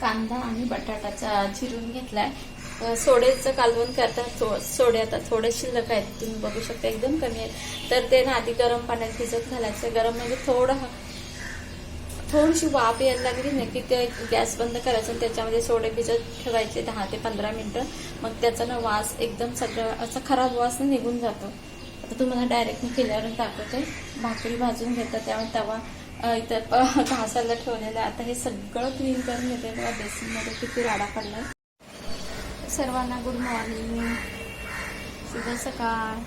कांदा आणि बटाटाचा चिरून घेतलाय. सोड्याचं कालवण करता थो- सोडे आता थोडे शिल्लक आहेत तुम्ही बघू शकता एकदम कमी आहेत. तर ते ना आधी गरम पाण्यात भिजत घालायचं. गरम म्हणजे थोडं थोडीशी वाफ यायला लागली ना की ते गॅस बंद करायचं आणि त्याच्यामध्ये सोडे भिजत ठेवायचे दहा ते पंधरा मिनिटं. मग त्याचा ना वास एकदम सगळं असा खराब वास निघून जातो. आता तुम्हाला डायरेक्ट मी केल्यावर दाखवते. भाकरी भाजून घेतात त्यामुळे तवा इथं घासायला ठेवलेलं आहे. आता हे सगळं क्लीन करून घेते. बघा बेसिनमध्ये किती राडा पडलाय. सर्वांना गुड मॉर्निंग शुभ सकाळ.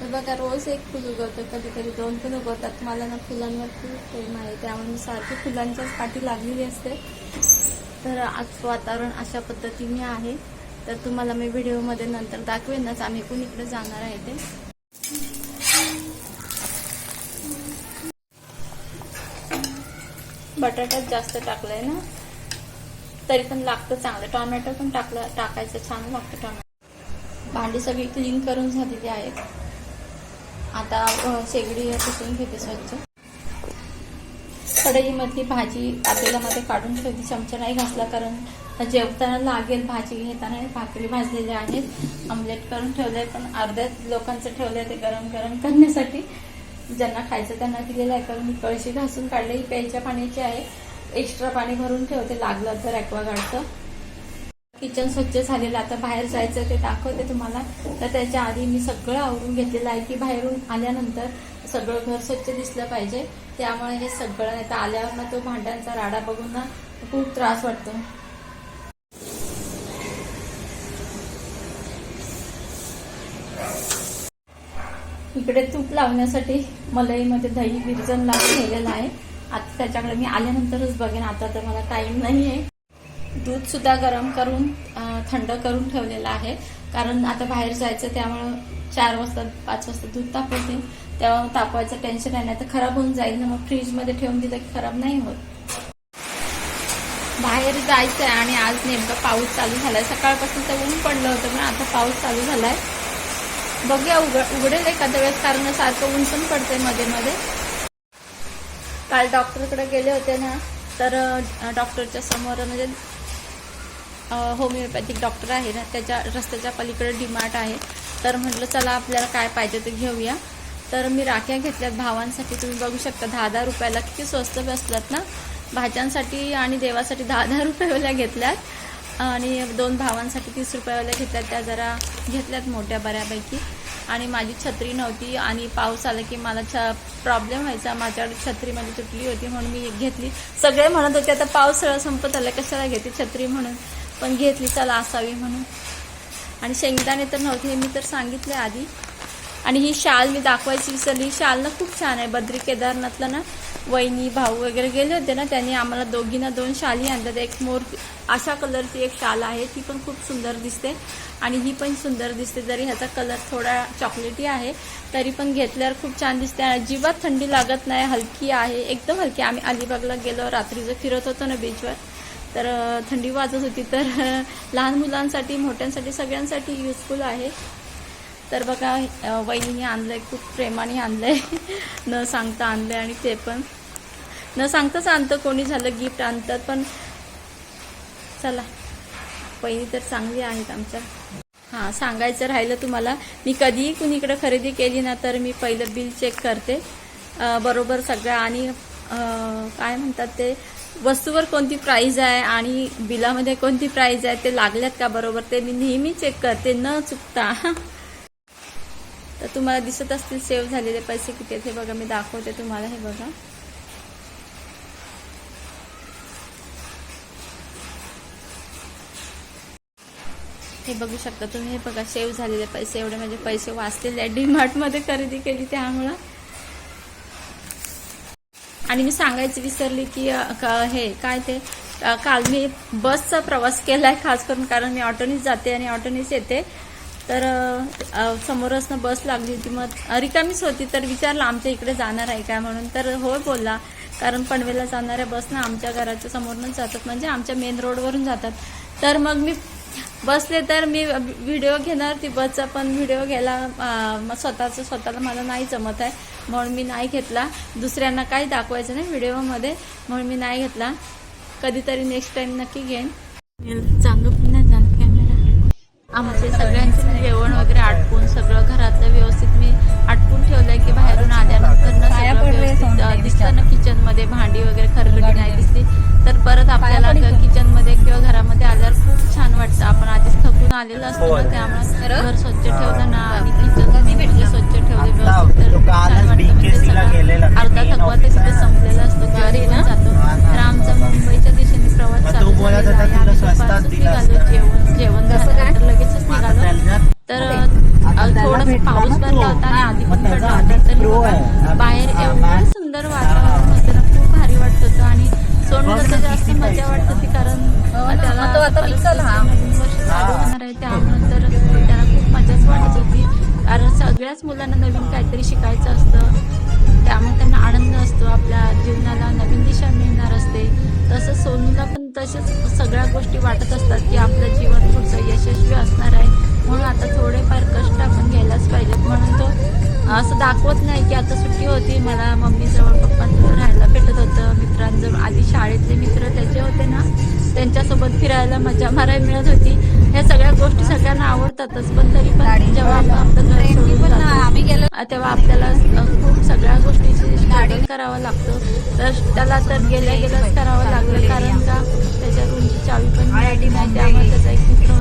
तर बघा रोज एक फुल उगवतं. कधी कधी दोन पण उगवतात. मला ना फुलांवर खूप प्रेम आहे. त्यामुळे मी सारखी फुलांच्याच पाठी लागलेली असते. तर आज वातावरण अशा पद्धतीने आहे. तर तुम्हाला मी व्हिडिओमध्ये नंतर दाखवेनच. आम्ही कुणीकडे जाणार आहे ते बटाट्यात जास्त टाकलंय ना तरी पण लागतं चांगलं. टोमॅटो पण टाकलं टाकायचं छान लागतं टोमॅटो. भांडी सगळी क्लीन करून झालेली आहेत. आता शेगडी पुसून घेते स्वच्छ. कढईमधली भाजी पातेल्यामध्ये काढून ठेवली चमचा नाही घासला कारण जेवताना लागेल भाजी घेताना. भाकरी भाजलेल्या आहेत. आमलेट करून ठेवलंय पण अर्ध्या लोकांचं ठेवलंय ते गरम गरम करण्यासाठी. ज्यांना खायचं त्यांना दिलेलं आहे. कारण मी कळशी घासून काढली ही प्यायच्या पाण्याची आहे. एक्स्ट्रा पाणी भरून ठेवते लागलं तर ॲक्वागार्डचं. किचन स्वच्छ झालेलं आता बाहेर जायचं ते दाखवते तुम्हाला. तर त्याच्या आधी मी सगळं आवरून घेतलेलं आहे की बाहेरून आल्यानंतर सगळं घर स्वच्छ दिसलं पाहिजे. त्यामुळे हे सगळं नाही तर आल्यावर ना तो भांड्यांचा राडा बघून ना खूप त्रास वाटतो. इकडे तूप लावण्यासाठी मलईमध्ये दही बिरजन लावून ठेवलेलं आहे. आता त्याच्याकडे मी आल्यानंतरच बघेन. आता तर मला टाइम नाही आहे दूध सुद्धा गरम करून थंड करून ठेवलेलं आहे. कारण आता बाहेर जायचं त्यामुळं चार वाजता पाच वाजता दूध तापवते. तेव्हा तापवायचं टेन्शन आहे नाही तर खराब होऊन जाईल ना. मग फ्रीजमध्ये ठेवून दिलं की खराब नाही होत. बाहेर जायचंय आणि आज नेमकं पाऊस चालू झालाय. सकाळपासून तर ऊन पडलं होतं पण आता पाऊस चालू झालाय. बघूया उघड उघडेल एखाद्या वेळेस कारण सारखं ऊन पण पडते मध्ये मध्ये. काल डॉक्टरकडे गेले होते ना तर डॉक्टरच्या समोर म्हणजे होमिओपॅथिक डॉक्टर आहे ना त्याच्या रस्त्याच्या पलीकडे डिमार्ट आहे. तर म्हटलं चला आपल्याला काय पाहिजे ते घेऊया. तर मी राख्या घेतल्यात भावांसाठी तुम्ही बघू शकता दहा दहा रुपयाला किती स्वस्त बसलात ना. भाज्यांसाठी आणि देवासाठी दहा दहा रुपयावाल्या घेतल्यात. आणि दोन भावांसाठी तीस रुपयावाल्या घेतल्यात त्या जरा घेतल्यात मोठ्या बऱ्यापैकी. आणि माझी छत्री नव्हती आणि पाऊस आला की मला छ प्रॉब्लेम व्हायचा. माझ्याकडे छत्री माझी तुटली होती म्हणून मी घेतली. सगळे म्हणत होते आता पाऊस सगळं संपत आला कशाला घेते छत्री म्हणून? पण घेतली चला असावी म्हणून. आणि शेंगदाणे तर नव्हते हे मी तर सांगितले आधी. आणि ही शाल मी दाखवायची विसरली. ही शाल ना खूप छान आहे. बद्री केदारनाथला ना वहिनी भाऊ वगैरे गेले होते ना त्यांनी आम्हाला दोघींना दोन शाली आणतात. एक मोर अशा कलरची एक शाल आहे. ती पण खूप सुंदर दिसते. आणि ही पण सुंदर दिसते. जरी ह्याचा कलर थोडा चॉकलेटी आहे तरी पण घेतल्यावर खूप छान दिसते. आणि अजिबात थंडी लागत नाही. हलकी आहे. एकदम हलकी. आम्ही अलिबागला गेलो. रात्रीचं फिरत होतो ना बीचवर तर थंडी वाजत होती. तर लहान मुलांसाठी मोठ्यांसाठी सगळ्यांसाठी युजफुल आहे. तर बघा अ, आणलं आणलंय खूप प्रेमाने आणलंय. न सांगता आणलंय आणि ते पण. न सांगताच आणतं कोणी झालं गिफ्ट आणतात पण चला. वहिनी तर चांगली आहेत आमच्या. हां सांगायचं राहिलं तुम्हाला मी कधीही कुणीकडे खरेदी केली ना तर मी पहिलं बिल चेक करते. बरोबर सगळं. आणि काय म्हणतात ते वस्तूवर कोणती प्राईज आहे आणि बिलामध्ये कोणती प्राईज आहे ते लागल्यात का बरोबर ते मी नेहमी चेक करते. न चुकता. तर तुम्हाला दिसत असतील सेव्ह झालेले पैसे किती आहेत हे बघा मी दाखवते तुम्हाला हे बघा. हे बघू शकता तुम्ही हे बघा सेव्ह झालेले पैसे एवढे म्हणजे पैसे वाचलेले आहेत. डीमार्टमध्ये खरेदी केली त्यामुळं. आणि मी सांगायची विसरली की हे काय ते काल मी बसचा प्रवास केलाय खास करून कारण मी ऑटोनीच जाते आणि ऑटोनीच येते. तर अ, समोरच बस लागली होती मग रिकामीच होती तर विचारलं आमच्या इकडे जाणार आहे काय? म्हणून. तर होय बोलला कारण पनवेलला जाणाऱ्या बस ना आमच्या घराच्या समोरनंच जातात म्हणजे आमच्या मेन रोडवरून जातात. तर मग मी बसले तर मी व्हिडिओ घेणार ती बसचा पण व्हिडिओ घ्यायला मग स्वतःचं स्वतःला मला नाही जमत आहे म्हणून मी नाही घेतला. दुसऱ्यांना काही दाखवायचं नाही व्हिडिओमध्ये म्हणून मी नाही घेतला. कधीतरी नेक्स्ट टाइम नक्की घेईन. चांगलं पण नाही जाणार कॅमेरा आमचे सगळ्यांचे जेवण वगैरे आटपून सगळं घरातलं व्यवस्थित मी आटपून ठेवलंय की बाहेरून आल्यानंतर ना सगळं व्यवस्थित दिसतं ना किचनमध्ये भांडी वगैरे खरकटी नाही दिसली. तर परत आपल्याला किचनमध्ये किंवा घरामध्ये आल्यावर खूप छान वाटतं. आपण आधीच थकून आलेलो असतो ना त्यामुळे घर स्वच्छ ठेवलं ना आणि किचन म्हणजे स्वच्छ ठेवले व्यवस्थित तर खूप छान वाटतं. म्हणजे सगळं अर्धा थकवा तर तिथे संपलेला असतो घरी ना? जातो. तर आमचा मुंबईच्या दिशेने प्रवास चालू तो झालेला आहे. आम्ही जेवण. बाहेर एवढं सुंदर वातावरण होतं ना खूप भारी वाटत होतं आणि सोनूला जास्त मजा वाटत होती कारण त्याला मग तो आता परत विकल हा. नवीन वर्ष चालू होणार आहे त्यामुळे तर त्याला खूप मजाच वाटत होती. कारण सगळ्याच मुलांना नवीन काहीतरी शिकायचं असतं. त्यामुळे त्यांना आनंद असतो आपल्या जीवनाला नवीन दिशा मिळणार असते. तसंच सोनूला पण तसेच सगळ्या गोष्टी वाटत असतात की आपलं जीवन पुढचं यशस्वी असणार आहे. म्हणून आता थोडेफार कष्ट असं दाखवत नाही की आता सुट्टी होती. मला मम्मीजवळ पप्पांजवळ राहायला भेटत होतं. मित्रांजवळ आधी शाळेतले मित्र त्याचे होते ना त्यांच्यासोबत फिरायला मजा मारायला मिळत होती. ह्या सगळ्या गोष्टी सगळ्यांना आवडतातच. पण तरी पण जेव्हा आपण आपलं घर सोडून आम्ही गेलो. तेव्हा आपल्याला खूप सगळ्या गोष्टीची स्ट्रगल करावा लागतो. तर त्याला तर गेल्या गेल्याच करावं लागलं. कारण का त्याच्या रूमची चावी पण मिळाली नाही त्यामुळे त्याचा एक मित्र